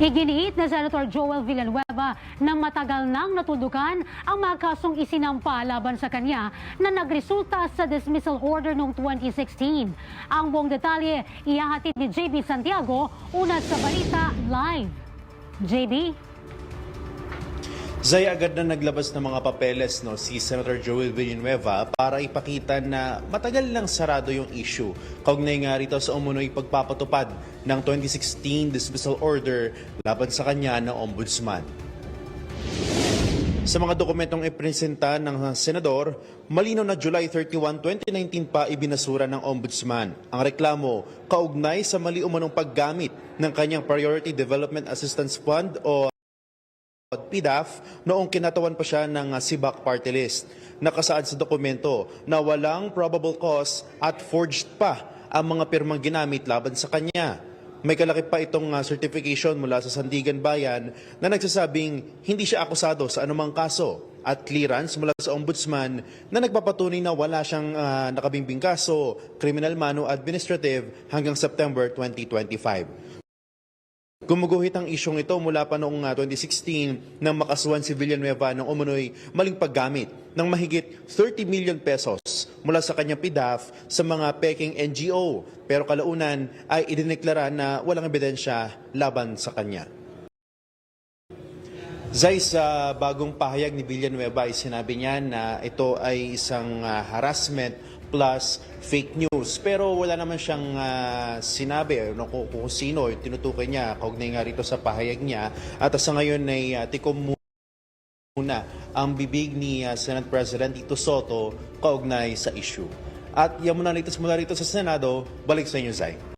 Iginiit na Senator Joel Villanueva na matagal nang natudukan ang mga kasong isinampa laban sa kanya na nagresulta sa dismissal order noong 2016. Ang buong detalye ihahatid ni JB Santiago una sa balita live. JB? Zay agad na naglabas ng mga papeles no, si Senator Joel Villanueva para ipakita na matagal lang sarado yung issue. Kaugnay nga rito sa umunoy pagpapatupad ng 2016 dismissal order laban sa kanya ng ombudsman. Sa mga dokumentong ipresenta ng senador, malinaw na July 31, 2019 pa ibinasura ng ombudsman. Ang reklamo, kaugnay sa mali umanong paggamit ng kanyang Priority Development Assistance Fund o PDAF noong kinatawan pa siya ng uh, SIBAC party list. Nakasaad sa dokumento na walang probable cause at forged pa ang mga pirmang ginamit laban sa kanya. May kalaki pa itong uh, certification mula sa Sandigan Bayan na nagsasabing hindi siya akusado sa anumang kaso at clearance mula sa ombudsman na nagpapatunay na wala siyang uh, nakabimbing kaso, criminal mano administrative hanggang September 2025. Gumuguhit ang isyong ito mula pa noong uh, 2016 nang makasuhan si Villanueva ng umunoy maling paggamit ng mahigit 30 million pesos mula sa kanyang PIDAF sa mga peking NGO pero kalaunan ay idineklara na walang ebidensya laban sa kanya. Zay, sa bagong pahayag ni Villanueva ay sinabi niya na ito ay isang ah, harassment plus fake news. Pero wala naman siyang ah, sinabi ano, kung, kung sino yung tinutukoy niya kaugnay nga rito sa pahayag niya. At sa ngayon ay uh, tikom muna ang bibig ni ah, Senate President Tito Soto kaugnay sa issue. At yan muna latest mula rito sa Senado. Balik sa inyo, Zay.